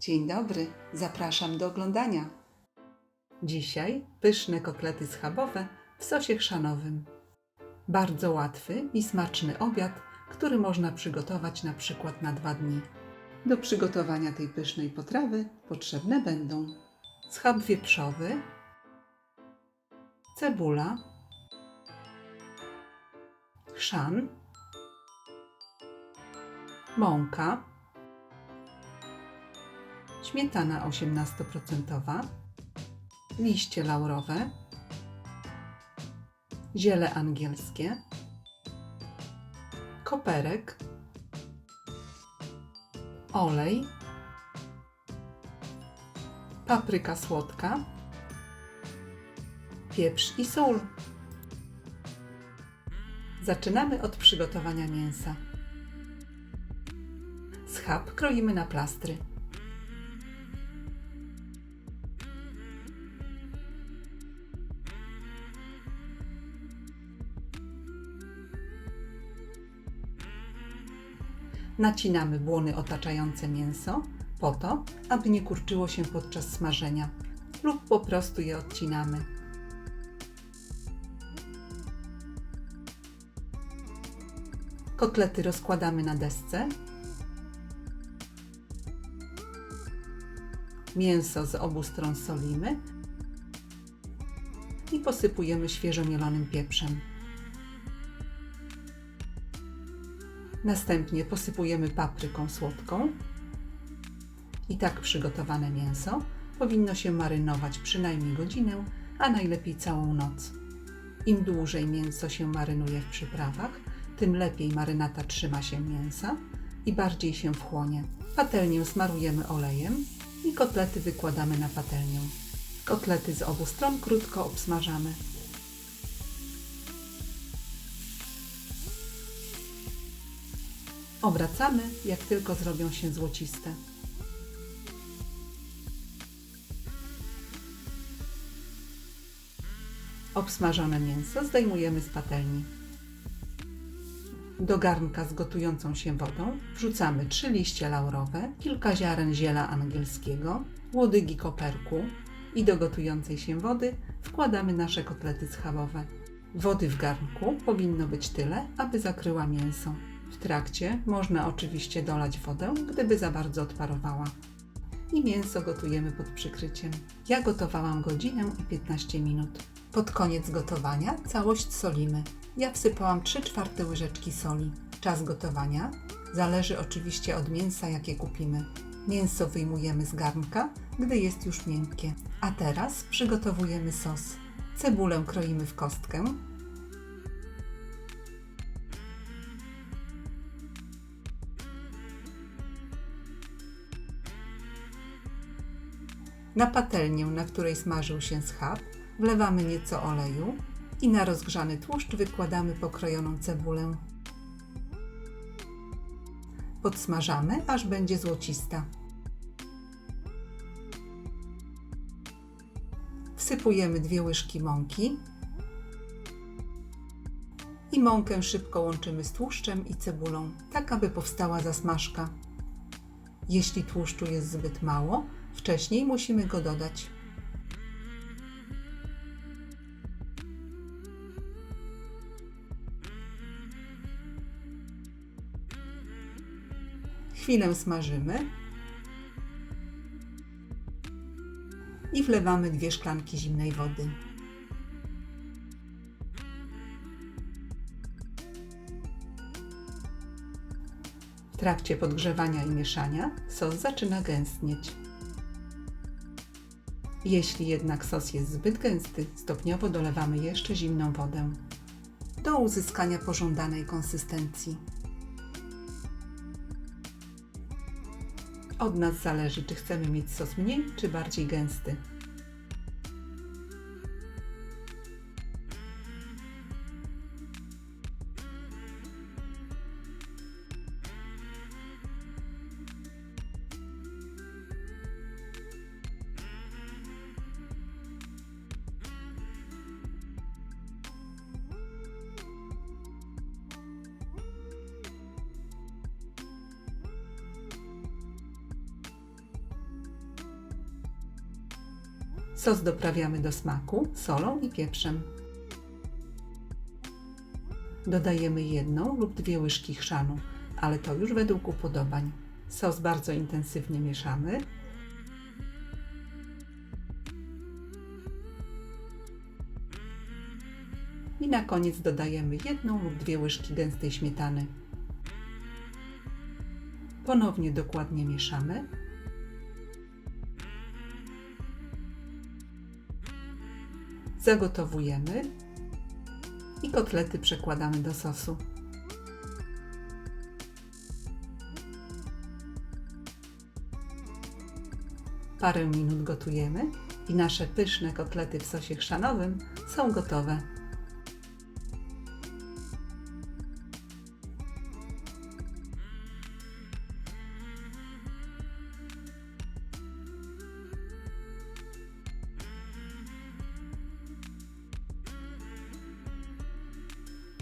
Dzień dobry, zapraszam do oglądania. Dzisiaj pyszne kotlety schabowe w sosie chrzanowym. Bardzo łatwy i smaczny obiad, który można przygotować na przykład na dwa dni. Do przygotowania tej pysznej potrawy potrzebne będą schab wieprzowy, cebula, chrzan, mąka, śmietana 18%, liście laurowe, ziele angielskie, koperek, olej, papryka słodka, pieprz i sól. Zaczynamy od przygotowania mięsa. Schab kroimy na plastry. Nacinamy błony otaczające mięso po to, aby nie kurczyło się podczas smażenia lub po prostu je odcinamy. Kotlety rozkładamy na desce. Mięso z obu stron solimy i posypujemy świeżo mielonym pieprzem. Następnie posypujemy papryką słodką. I tak przygotowane mięso powinno się marynować przynajmniej godzinę, a najlepiej całą noc. Im dłużej mięso się marynuje w przyprawach, tym lepiej marynata trzyma się mięsa i bardziej się wchłonie. Patelnię smarujemy olejem i kotlety wykładamy na patelnię. Kotlety z obu stron krótko obsmażamy. Obracamy, jak tylko zrobią się złociste. Obsmażone mięso zdejmujemy z patelni. Do garnka z gotującą się wodą wrzucamy 3 liście laurowe, kilka ziaren ziela angielskiego, łodygi koperku i do gotującej się wody wkładamy nasze kotlety schabowe. Wody w garnku powinno być tyle, aby zakryła mięso. W trakcie można oczywiście dolać wodę, gdyby za bardzo odparowała. I mięso gotujemy pod przykryciem. Ja gotowałam godzinę i 15 minut. Pod koniec gotowania całość solimy. Ja wsypałam 3 czwarte łyżeczki soli. Czas gotowania zależy oczywiście od mięsa, jakie kupimy. Mięso wyjmujemy z garnka, gdy jest już miękkie. A teraz przygotowujemy sos. Cebulę kroimy w kostkę, Na patelnię, na której smażył się schab, wlewamy nieco oleju i na rozgrzany tłuszcz wykładamy pokrojoną cebulę. Podsmażamy, aż będzie złocista. Wsypujemy dwie łyżki mąki i mąkę szybko łączymy z tłuszczem i cebulą, tak aby powstała zasmażka. Jeśli tłuszczu jest zbyt mało, Wcześniej musimy go dodać. Chwilę smażymy i wlewamy dwie szklanki zimnej wody. W trakcie podgrzewania i mieszania sos zaczyna gęstnieć. Jeśli jednak sos jest zbyt gęsty, stopniowo dolewamy jeszcze zimną wodę do uzyskania pożądanej konsystencji. Od nas zależy, czy chcemy mieć sos mniej czy bardziej gęsty. Sos doprawiamy do smaku solą i pieprzem. Dodajemy jedną lub dwie łyżki chrzanu, ale to już według upodobań. Sos bardzo intensywnie mieszamy. I na koniec dodajemy jedną lub dwie łyżki gęstej śmietany. Ponownie dokładnie mieszamy. Zagotowujemy i kotlety przekładamy do sosu. Parę minut gotujemy i nasze pyszne kotlety w sosie chrzanowym są gotowe.